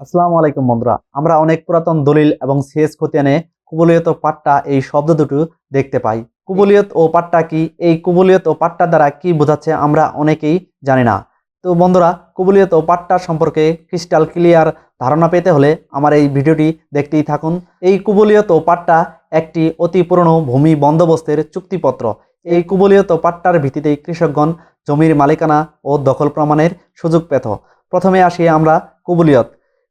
আসসালামু আলাইকুম বন্ধুরা। আমরা অনেক পুরাতন দলিল এবং সিএস খতিয়ানে কুবুলিয়ত ও পাট্টা এই শব্দ দুটো দেখতে পাই। কুবুলিয়ত ও পাট্টা কি? এই কুবুলিয়ত ও পাট্টা দ্বারা কি বোঝাচ্ছে আমরা অনেকেই জানি না। তো বন্ধুরা, কুবুলিয়ত ও পাট্টা সম্পর্কে ক্রিস্টাল ক্লিয়ার ধারণা পেতে হলে আমার এই ভিডিওটি দেখতেই থাকুন। এই কুবুলিয়ত ও পাট্টা একটি অতি পুরনো ভূমি বন্দোবস্তের চুক্তিপত্র। এই কুবুলিয়ত পাট্টার ভিত্তিতেই কৃষকগণ জমির মালিকানা ও দখল প্রমাণের সুযোগ পেত। প্রথমে আসি আমরা কুবুলিয়ত।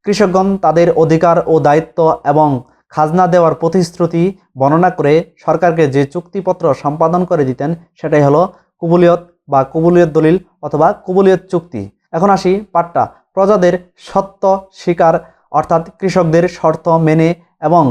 কৃষকগণ তাদের অধিকার ও দায়িত্ব এবং খাজনা দেওয়ার প্রতিশ্রুতি বর্ণনা করে সরকারকে যে চুক্তিপত্র সম্পাদন করে দিতেন, সেটাই হলো কুবুলিয়ত বা কুবুলিয়ত দলিল অথবা কুবুলিয়ত চুক্তি। এখন আসি পাট্টা প্রজাদের সত্য স্বীকার, অর্থাৎ কৃষকদের শর্ত মেনে এবং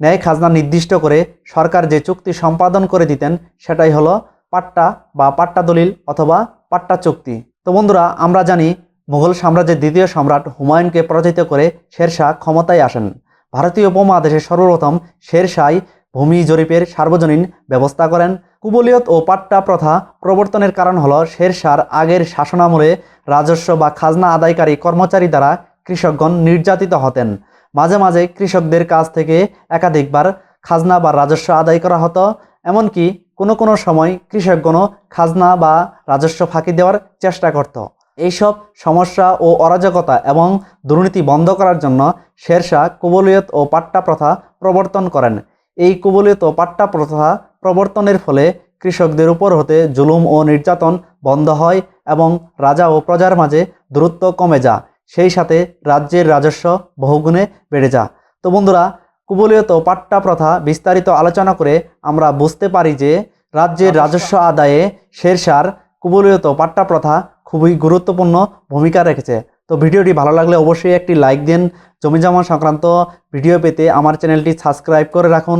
ন্যায় খাজনা নির্দিষ্ট করে সরকার যে চুক্তি সম্পাদন করে দিতেন, সেটাই হলো পাট্টা বা পাট্টা দলিল অথবা পাট্টা চুক্তি। তো বন্ধুরা, আমরা জানি মুঘল সাম্রাজ্যের দ্বিতীয় সম্রাট হুমায়ুনকে পরাজিত করে শেরশাহ ক্ষমতায় আসেন। ভারতীয় উপমহাদেশে সর্বপ্রথম শেরশাহ ভূমি জরিপের সার্বজনীন ব্যবস্থা করেন। কুবলিয়ত ও পাট্টা প্রথা প্রবর্তনের কারণ হলো শেরশার আগের শাসনামলে রাজস্ব বা খাজনা আদায়কারী কর্মচারী দ্বারা কৃষকগণ নির্যাতিত হতেন। মাঝে মাঝে কৃষকদের কাছ থেকে একাধিকবার খাজনা বা রাজস্ব আদায় করা হতো। এমনকি কোনো কোনো সময় কৃষকগণও খাজনা বা রাজস্ব ফাঁকি দেওয়ার চেষ্টা করত। এইসব সমস্যা ও অরাজকতা এবং দুর্নীতি বন্ধ করার জন্য শেরশাহ কুবলিয়ত ও পাট্টা প্রথা প্রবর্তন করেন। এই কুবলিয়ত ও পাট্টা প্রথা প্রবর্তনের ফলে কৃষকদের উপর হতে জুলুম ও নির্যাতন বন্ধ হয় এবং রাজা ও প্রজার মাঝে দূরত্ব কমে যা সেই সাথে রাজ্যের রাজস্ব বহুগুণে বেড়ে যা তো বন্ধুরা, কুবলিয়ত ও পাট্টা প্রথা বিস্তারিত আলোচনা করে আমরা বুঝতে পারি যে রাজ্যের রাজস্ব আদায়ে শেরশার কুবলিয়ত পাট্টা প্রথা খুবই গুরুত্বপূর্ণ ভূমিকা রেখেছে। তো ভিডিওটি ভালো লাগলে অবশ্যই একটি লাইক দিন। জমিজমা সংক্রান্ত ভিডিও পেতে আমার চ্যানেলটি সাবস্ক্রাইব করে রাখুন।